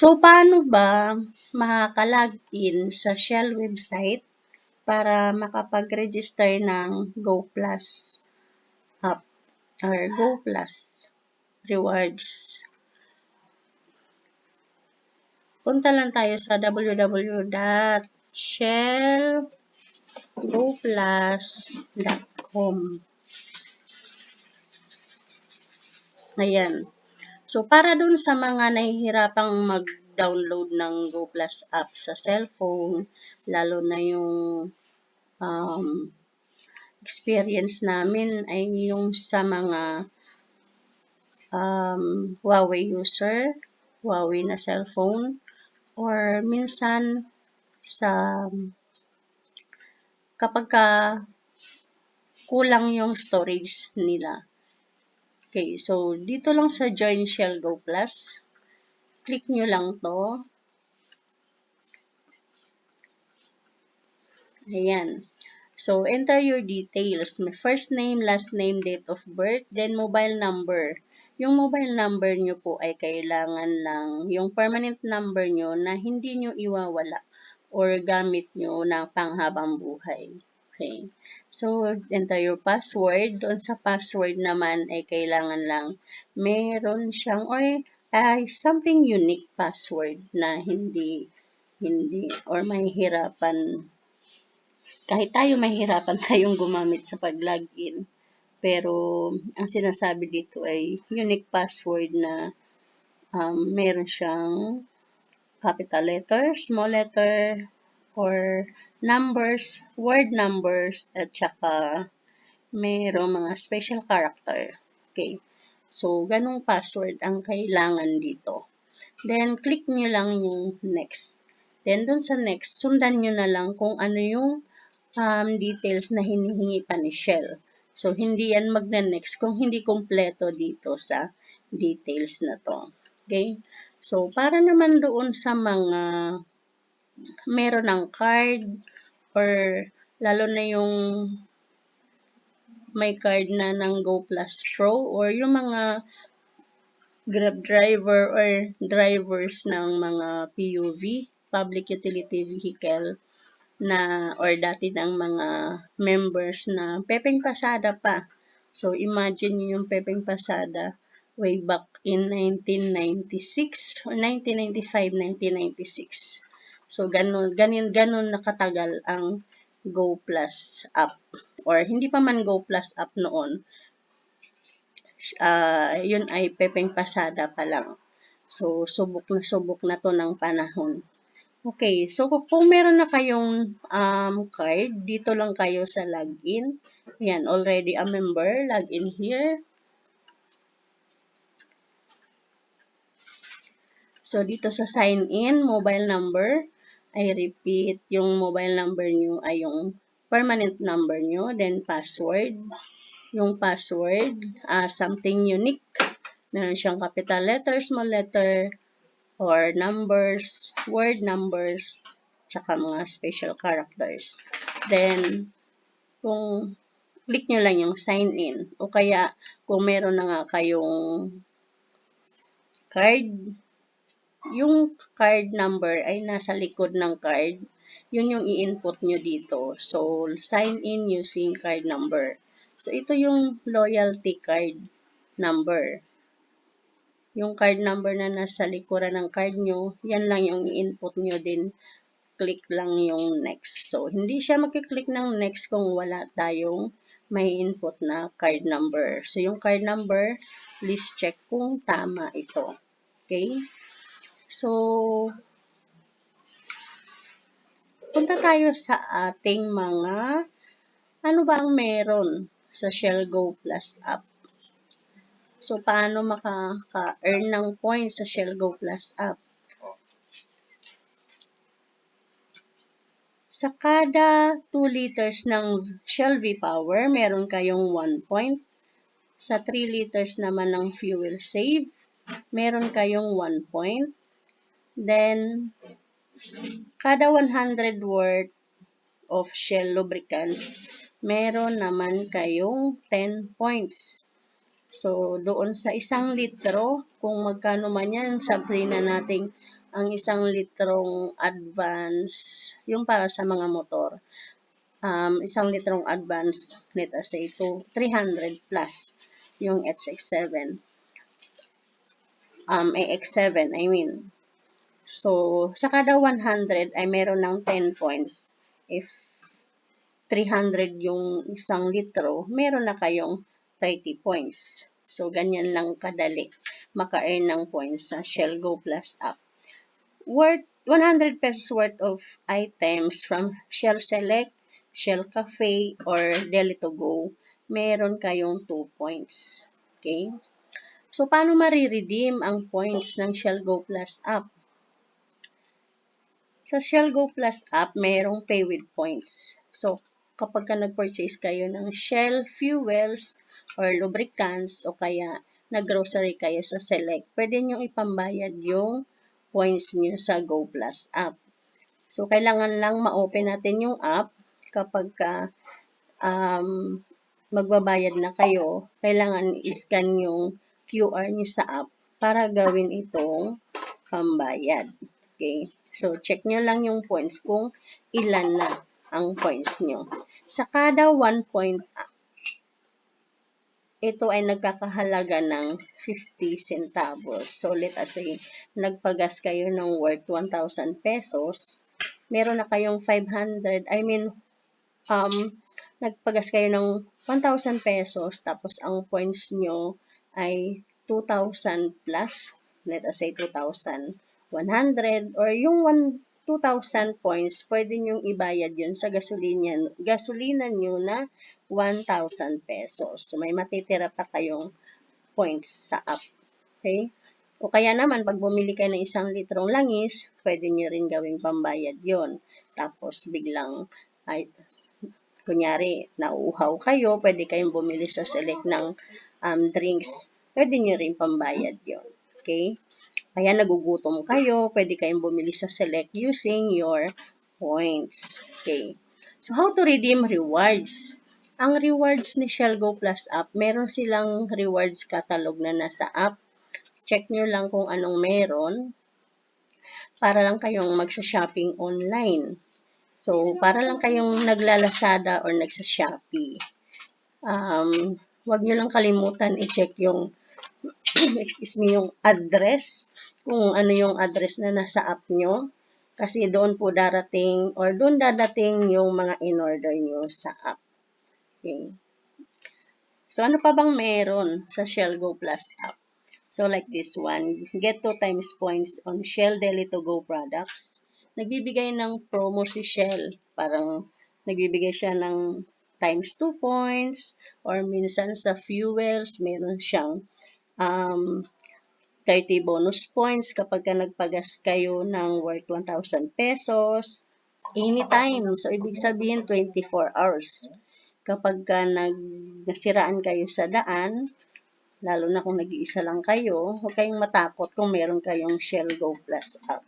So, paano ba makaka-login sa Shell website para makapag-register ng Go Plus app or Go Plus rewards? Punta lang tayo sa www.shellgoplus.com Ayan. So, para dun sa mga nahihirapang mag-download ng Go Plus app sa cellphone, lalo na yung um, experience namin ay yung sa mga um, Huawei user, Huawei na cellphone, or minsan sa kapag ka kulang yung storage nila. Okay, so dito lang sa Join Shell Go Plus, click nyo lang to. Ayan. So, enter your details. My first name, last name, date of birth, then mobile number. Yung mobile number nyo po ay kailangan ng yung permanent number nyo na hindi nyo iwawala or gamit nyo na panghabang buhay. Okay. So, enter your password. Doon sa password naman ay kailangan lang meron siyang or ay something unique password na hindi hindi or mahihirapan kahit tayo mahihirapan tayong gumamit sa pag-login. Pero, ang sinasabi dito ay unique password na um, meron siyang capital letter, small letter, or numbers, word numbers, at saka mayroong mga special character. Okay. So, ganong password ang kailangan dito. Then, click nyo lang yung next. Then, dun sa next, sundan nyo na lang kung ano yung um, details na hinihingi pa ni Shell. So, hindi yan magne-next kung hindi kompleto dito sa details na to. Okay? So, para naman doon sa mga meron ng card or lalo na yung may card na ng Go Plus Pro or yung mga Grab driver or drivers ng mga PUV, Public Utility Vehicle, na or dati ng mga members na Pepeng Pasada pa. So, imagine nyo yung Pepeng Pasada way back in 1996 or 1995, 1996. So, ganun, ganun, ganun nakatagal ang Go Plus app. Or hindi pa man Go Plus app noon. Uh, yun ay Pepeng Pasada pa lang. So, subok na subok na to ng panahon. Okay, so kung meron na kayong um, card, dito lang kayo sa login. Yan, already a member, login here. So, dito sa sign in, mobile number, I repeat, yung mobile number nyo ay yung permanent number nyo, then password. Yung password, uh, something unique. Meron siyang capital letter, small letter, or numbers, word numbers, tsaka mga special characters. Then, kung click nyo lang yung sign in, o kaya kung meron na nga kayong card, yung card number ay nasa likod ng card. Yun yung i-input nyo dito. So, sign in using card number. So, ito yung loyalty card number. Yung card number na nasa likuran ng card nyo, yan lang yung i-input nyo din. Click lang yung next. So, hindi siya magkiklik ng next kung wala tayong may input na card number. So, yung card number, please check kung tama ito. Okay? So, punta tayo sa ating mga ano ba ang meron sa Shell Go Plus app. So, paano makaka-earn ng points sa Shell Go Plus app? Sa kada 2 liters ng Shell V-Power, meron kayong 1 point. Sa 3 liters naman ng fuel save, meron kayong 1 point. Then, kada 100 worth of Shell lubricants, meron naman kayong 10 points. So, doon sa isang litro, kung magkano man yan, sabihin na natin ang isang litrong advance, yung para sa mga motor, um, isang litrong advance, let us say, to 300 plus yung HX7. Um, AX7, I mean. So, sa kada 100 ay meron ng 10 points. If 300 yung isang litro, meron na kayong 30 points. So, ganyan lang kadali maka-earn ng points sa Shell Go Plus app. Worth 100 pesos worth of items from Shell Select, Shell Cafe, or Deli to Go, meron kayong 2 points. Okay? So, paano mariredeem ang points ng Shell Go Plus app? Sa Shell Go Plus app, mayroong pay with points. So, kapag ka nag-purchase kayo ng Shell fuels or lubricants o kaya nag-grocery kayo sa Select, pwede nyo ipambayad yung points nyo sa Go Plus app. So, kailangan lang ma-open natin yung app kapag ka um, magbabayad na kayo, kailangan i-scan yung QR nyo sa app para gawin itong pambayad. Okay? So, check nyo lang yung points kung ilan na ang points nyo. Sa kada 1 point, ito ay nagkakahalaga ng 50 centavos. So, let us say, nagpagas kayo ng worth 1,000 pesos, meron na kayong 500, I mean, um, nagpagas kayo ng 1,000 pesos, tapos ang points nyo ay 2,000 plus, let us say 2,000 100 or yung 2,000 points, pwede nyong ibayad yun sa gasolina, gasolina nyo na 1,000 pesos. So, may matitira pa kayong points sa app. Okay? O kaya naman, pag bumili kayo ng isang litrong langis, pwede nyo rin gawing pambayad yon Tapos, biglang, ay, kunyari, nauuhaw kayo, pwede kayong bumili sa select ng um, drinks, pwede nyo rin pambayad yon Okay? Kaya nagugutom kayo, pwede kayong bumili sa Select using your points. Okay. So, how to redeem rewards? Ang rewards ni Shell Go Plus app, meron silang rewards catalog na nasa app. Check nyo lang kung anong meron para lang kayong magsa-shopping online. So, para lang kayong naglalasada or nagsa-shopee. Um, huwag nyo lang kalimutan i-check yung excuse me, yung address, kung ano yung address na nasa app nyo. Kasi doon po darating or doon dadating yung mga in-order nyo sa app. Okay. So, ano pa bang meron sa Shell Go Plus app? So, like this one, get 2 times points on Shell Daily to Go products. Nagbibigay ng promo si Shell. Parang nagbibigay siya ng times 2 points or minsan sa fuels, meron siyang um, 30 bonus points kapag ka nagpagas kayo ng worth 1,000 pesos anytime. So, ibig sabihin 24 hours. Kapag ka nag, nasiraan kayo sa daan, lalo na kung nag-iisa lang kayo, huwag kayong matakot kung meron kayong Shell Go Plus app.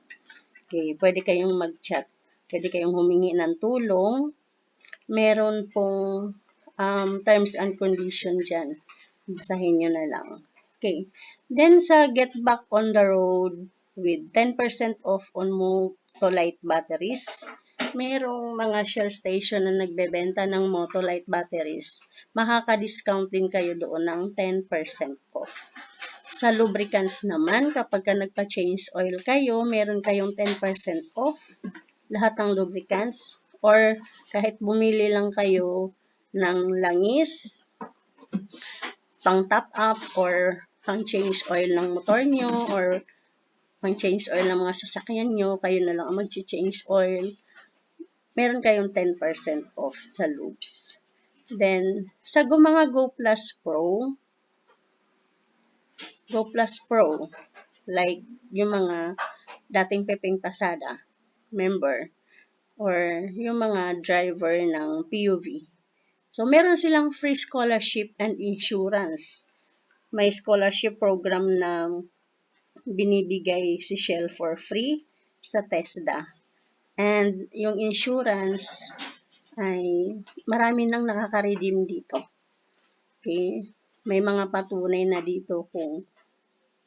Okay, pwede kayong mag-chat, pwede kayong humingi ng tulong. Meron pong um, terms and condition dyan. Basahin nyo na lang. Okay. Then sa get back on the road with 10% off on Motolite batteries, merong mga Shell station na nagbebenta ng Motolite batteries. Makaka-discount din kayo doon ng 10% off. Sa lubricants naman, kapag ka nagpa-change oil kayo, meron kayong 10% off lahat ng lubricants or kahit bumili lang kayo ng langis, pang top up or pang change oil ng motor nyo or pang change oil ng mga sasakyan nyo, kayo na lang ang mag-change oil, meron kayong 10% off sa loops. Then, sa mga Go Plus Pro, Go Plus Pro, like yung mga dating Pepeng Pasada, member, or yung mga driver ng PUV. So, meron silang free scholarship and insurance may scholarship program na binibigay si Shell for free sa TESDA. And yung insurance ay marami nang nakaka-redeem dito. Okay? May mga patunay na dito kung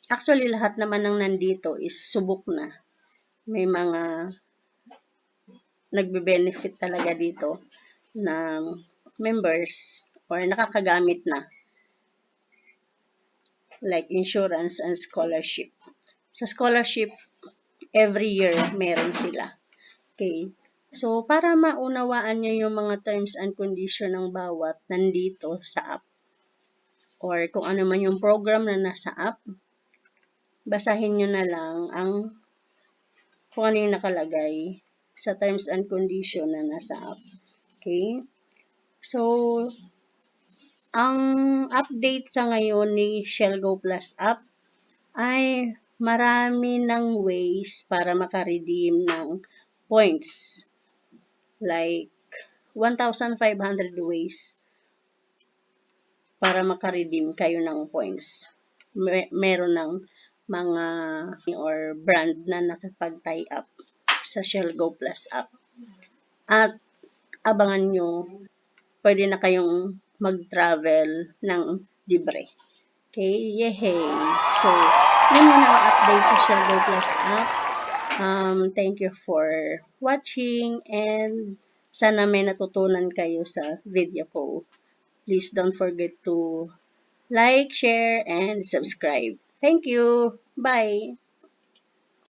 actually lahat naman ng nandito is subok na. may mga nagbe-benefit talaga dito ng members or nakakagamit na like insurance and scholarship. Sa scholarship, every year meron sila. Okay. So, para maunawaan nyo yung mga terms and condition ng bawat nandito sa app or kung ano man yung program na nasa app, basahin nyo na lang ang kung ano yung nakalagay sa terms and condition na nasa app. Okay? So, ang update sa ngayon ni Shell Go Plus app ay marami ng ways para makaredeem ng points. Like, 1,500 ways para makaredeem kayo ng points. Mer- meron ng mga or brand na nakapag-tie up sa Shell Go Plus app. At abangan nyo, pwede na kayong mag-travel ng libre. Okay, yehey! So, yun muna ang update sa Shell Go Plus app. Um, thank you for watching and sana may natutunan kayo sa video ko. Please don't forget to like, share, and subscribe. Thank you! Bye!